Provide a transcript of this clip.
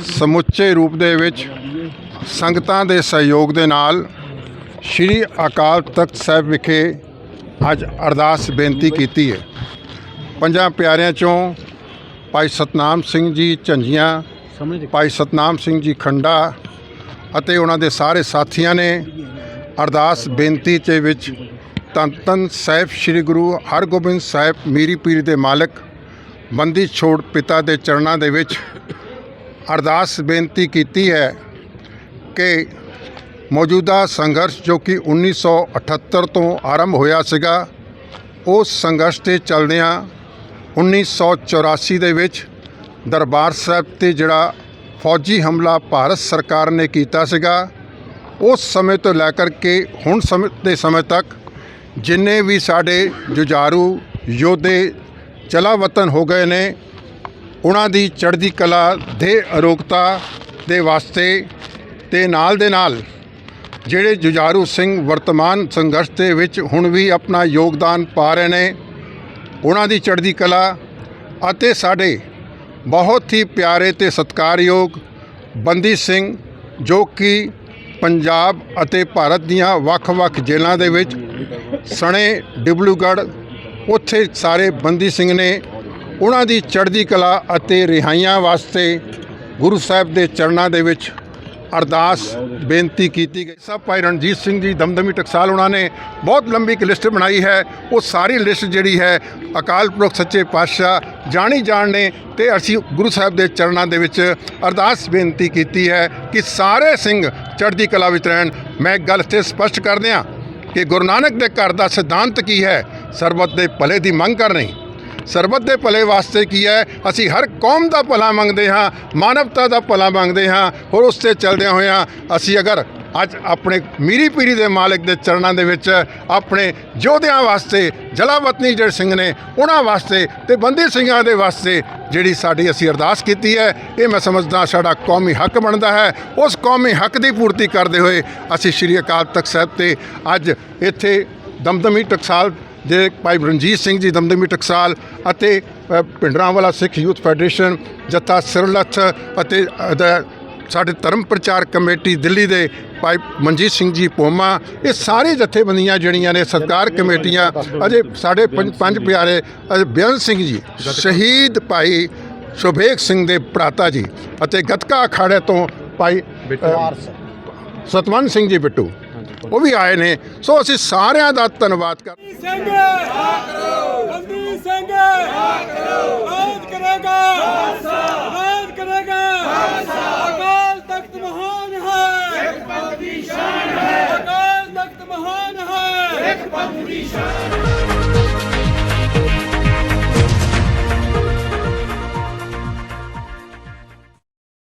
ਸਮੁੱਚੇ ਰੂਪ ਦੇ ਵਿੱਚ ਸੰਗਤਾਂ ਦੇ ਸਹਿਯੋਗ ਦੇ ਨਾਲ ਸ੍ਰੀ ਅਕਾਲ ਤਖਤ ਸਾਹਿਬ ਵਿਖੇ ਅੱਜ ਅਰਦਾਸ ਬੇਨਤੀ ਕੀਤੀ ਹੈ। ਪੰਜਾਂ ਪਿਆਰਿਆਂ ਚੋਂ ਭਾਈ ਸਤਨਾਮ ਸਿੰਘ ਜੀ ਝੰਜੀਆਂ, ਭਾਈ ਸਤਨਾਮ ਸਿੰਘ ਜੀ ਖੰਡਾ ਅਤੇ ਉਹਨਾਂ ਦੇ ਸਾਰੇ ਸਾਥੀਆਂ ਨੇ ਅਰਦਾਸ ਬੇਨਤੀ ਦੇ ਵਿੱਚ ਧੰਨ ਧੰਨ ਸਾਹਿਬ ਸ੍ਰੀ ਗੁਰੂ ਹਰਗੋਬਿੰਦ ਸਾਹਿਬ ਮੀਰੀ ਪੀਰ ਦੇ ਮਾਲਕ, ਬੰਦੀ ਛੋੜ ਪਿਤਾ ਦੇ ਚਰਨਾਂ ਦੇ ਵਿੱਚ ਅਰਦਾਸ ਬੇਨਤੀ ਕੀਤੀ ਹੈ ਕਿ ਮੌਜੂਦਾ ਸੰਘਰਸ਼ ਜੋ ਕਿ 1978 ਤੋਂ ਆਰੰਭ ਹੋਇਆ ਸੀਗਾ, ਉਸ ਸੰਘਰਸ਼ ਦੇ ਚੱਲਦਿਆਂ 1984 ਦੇ ਵਿੱਚ ਦਰਬਾਰ ਸਾਹਿਬ ਤੇ ਜਿਹੜਾ ਫੌਜੀ ਹਮਲਾ ਭਾਰਤ ਸਰਕਾਰ ਨੇ ਕੀਤਾ ਸੀਗਾ, ਉਸ ਸਮੇਂ ਤੋਂ ਲੈ ਕਰਕੇ ਹੁਣ ਸਮੇਂ ਦੇ ਸਮੇਂ ਤੱਕ ਜਿੰਨੇ ਵੀ ਸਾਡੇ ਜੁਝਾਰੂ ਯੋਧੇ ਚਲਾ ਵਤਨ ਹੋ ਗਏ ਨੇ ਉਹਨਾਂ ਦੀ ਚੜ੍ਹਦੀ ਕਲਾ ਦੇ ਅਰੋਗਤਾ ਦੇ ਵਾਸਤੇ ਤੇ ਨਾਲ ਦੇ ਨਾਲ ਜਿਹੜੇ ਜੁਝਾਰੂ ਸਿੰਘ ਵਰਤਮਾਨ ਸੰਘਰਸ਼ ਦੇ ਵਿੱਚ ਹੁਣ ਵੀ ਆਪਣਾ ਯੋਗਦਾਨ ਪਾ ਰਹੇ ਨੇ, ਉਹਨਾਂ ਦੀ ਚੜ੍ਹਦੀ ਕਲਾ ਅਤੇ ਸਾਡੇ ਬਹੁਤ ਹੀ ਪਿਆਰੇ ਤੇ ਸਤਿਕਾਰਯੋਗ ਬੰਦੀ ਸਿੰਘ ਜੋ ਕਿ ਪੰਜਾਬ ਅਤੇ ਭਾਰਤ ਦੀਆਂ ਵੱਖ-ਵੱਖ ਜੇਲ੍ਹਾਂ ਦੇ ਵਿੱਚ ਸਣੇ ਡਿਬਲੂਗੜ੍ਹ, ਉੱਥੇ ਸਾਰੇ ਬੰਦੀ ਸਿੰਘ ਨੇ ਉਹਨਾਂ ਦੀ ਚੜ੍ਹਦੀ ਕਲਾ ਅਤੇ ਰਿਹਾਈਆਂ ਵਾਸਤੇ ਗੁਰੂ ਸਾਹਿਬ ਦੇ ਚਰਨਾਂ ਦੇ ਵਿੱਚ ਅਰਦਾਸ ਬੇਨਤੀ ਕੀਤੀ ਗਈ। ਸਭ ਭਾਈ ਰਣਜੀਤ ਸਿੰਘ ਜੀ, ਦਮਦਮੀ ਟਕਸਾਲ ਉਹਨਾਂ ਨੇ ਬਹੁਤ ਲੰਬੀ ਇੱਕ ਲਿਸਟ ਬਣਾਈ ਹੈ। ਉਹ ਸਾਰੀ ਲਿਸਟ ਜਿਹੜੀ ਹੈ, ਅਕਾਲ ਪੁਰਖ ਸੱਚੇ ਪਾਤਸ਼ਾਹ ਜਾਣੀ ਜਾਣ ਨੇ ਤੇ ਅਸੀਂ ਗੁਰੂ ਸਾਹਿਬ ਦੇ ਚਰਨਾਂ ਦੇ ਵਿੱਚ ਅਰਦਾਸ ਬੇਨਤੀ ਕੀਤੀ ਹੈ ਕਿ ਸਾਰੇ ਸਿੰਘ ਚੜ੍ਹਦੀ ਕਲਾ ਵਿੱਚ ਰਹਿਣ। ਮੈਂ ਇੱਕ ਗੱਲ ਇੱਥੇ ਸਪਸ਼ਟ ਕਰ ਦਿਆਂ ਕਿ ਗੁਰੂ ਨਾਨਕ ਦੇ ਘਰ ਦਾ ਸਿਧਾਂਤ ਕੀ ਹੈ? ਸਰਬਤ ਦੇ ਭਲੇ ਦੀ ਮੰਗ ਕਰਨੀ। ਸਰਬੱਤ ਦੇ ਭਲੇ ਵਾਸਤੇ ਕੀ ਹੈ? ਅਸੀਂ ਹਰ ਕੌਮ ਦਾ ਭਲਾ ਮੰਗਦੇ ਹਾਂ, ਮਾਨਵਤਾ ਦਾ ਭਲਾ ਮੰਗਦੇ ਹਾਂ ਔਰ ਉਸ ਤੇ ਚੱਲਦਿਆਂ ਹੋਇਆਂ ਅਸੀਂ ਅਗਰ ਅੱਜ ਆਪਣੇ ਮੀਰੀ ਪੀਰੀ ਦੇ ਮਾਲਕ ਦੇ ਚਰਨਾਂ ਦੇ ਵਿੱਚ ਆਪਣੇ ਯੋਧਿਆਂ ਵਾਸਤੇ, ਜਲਾਵਤਨੀ ਜਿਹੜੇ ਸਿੰਘ ਨੇ, ਉਹਨਾਂ ਵਾਸਤੇ ਤੇ ਬੰਦੀ ਸਿੰਘਾਂ ਦੇ ਵਾਸਤੇ ਜਿਹੜੀ ਸਾਡੀ ਅਸੀਂ ਅਰਦਾਸ ਕੀਤੀ ਹੈ, ਇਹ ਮੈਂ ਸਮਝਦਾ ਸਾਡਾ ਕੌਮੀ ਹੱਕ ਬਣਦਾ ਹੈ। ਉਸ ਕੌਮੀ ਹੱਕ ਦੀ ਪੂਰਤੀ ਕਰਦੇ ਹੋਏ ਅਸੀਂ ਸ਼੍ਰੀ ਅਕਾਲ ਤਖਤ ਸਾਹਿਬ ਤੇ ਅੱਜ ਇੱਥੇ ਦਮਦਮੀ ਟਕਸਾਲ ਦੇ ਭਾਈ ਰਣਜੀਤ ਸਿੰਘ ਜੀ ਦਮਦਮੀ ਟਕਸਾਲ ਅਤੇ ਅ, ਭਿੰਡਰਾਂਵਾਲਾ ਸਿੱਖ ਯੂਥ ਫੈਡਰੇਸ਼ਨ ਜੱਥਾ ਸਿਰਲੱਥ ਅਤੇ ਸਾਡੇ ਧਰਮ ਪ੍ਰਚਾਰ ਕਮੇਟੀ ਦਿੱਲੀ ਦੇ ਭਾਈ ਮਨਜੀਤ ਸਿੰਘ ਜੀ ਪੋਮਾ ਇਹ ਸਾਰੇ ਜਥੇਬੰਦੀਆਂ ਜਿਹੜੀਆਂ ਨੇ ਸਰਕਾਰ ਕਮੇਟੀਆਂ ਅਜੇ ਸਾਡੇ ਪੰਜ ਪੰਜ ਪਿਆਰੇ ਅਜੇ ਬੇਅੰਤ ਸਿੰਘ ਜੀ ਸ਼ਹੀਦ ਭਾਈ ਸੁਭੇਗ ਸਿੰਘ ਦੇ ਭਰਾਤਾ ਜੀ ਅਤੇ ਗਤਕਾ ਅਖਾੜੇ ਤੋਂ ਭਾਈ ਸਤਵੰਤ ਸਿੰਘ ਜੀ ਬਿੱਟੂ। ਉਹ ਵੀ ਆਏ ਨੇ। ਸੋ ਅਸੀਂ ਸਾਰਿਆਂ ਦਾ ਧੰਨਵਾਦ ਕਰ ਸਿੰਘ ਆਕਰੋ ਸਿੰਘ ਰਾਜ ਕਰੇਗਾ। ਰਾਜ ਕਰੇਗਾ। ਅਕਾਲ ਤਖਤ ਮਹਾਨ ਹੈ। ਇੱਕ ਪੰਥ ਦੀ ਸ਼ਾਨ ਹੈ ਅਕਾਲ ਤਖਤ ਮਹਾਨ ਹੈ। ਇੱਕ ਪੰਥ ਦੀ ਸ਼ਾਨ